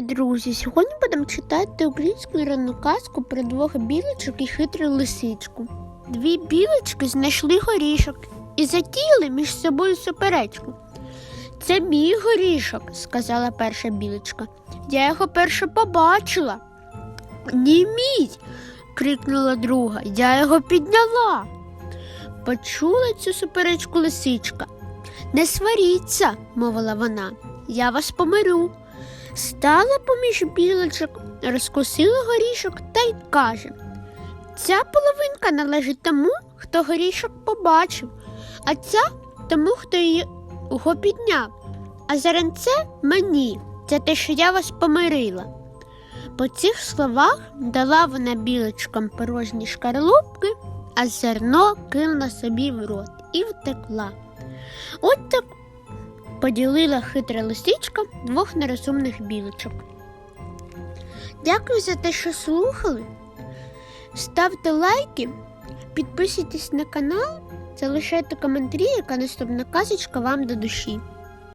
друзі! Сьогодні будемо читати українську народну казку про двох білочок і хитру лисичку. Дві білочки знайшли горішок і затіяли між собою суперечку. Це мій горішок, сказала перша білочка. Я його перше побачила. Ні, мій. крикнула друга. Я його підняла. Почула цю суперечку лисичка. Не сваріться, мовила вона, я вас помирю. Стала поміж білочок, розкусила горішок та й каже: Ця половинка належить тому, хто горішок побачив, а ця тому, хто її його підняв. А зеренце мені, це те, що я вас помирила. По цих словах дала вона білочкам порожні шкарлупки, а зерно кинула собі в рот і втекла. От так поділила хитра лисичка двох нерозумних білочок. Дякую за те, що слухали. Ставте лайки, підписуйтесь на канал, залишайте коментарі, яка наступна казочка вам до душі.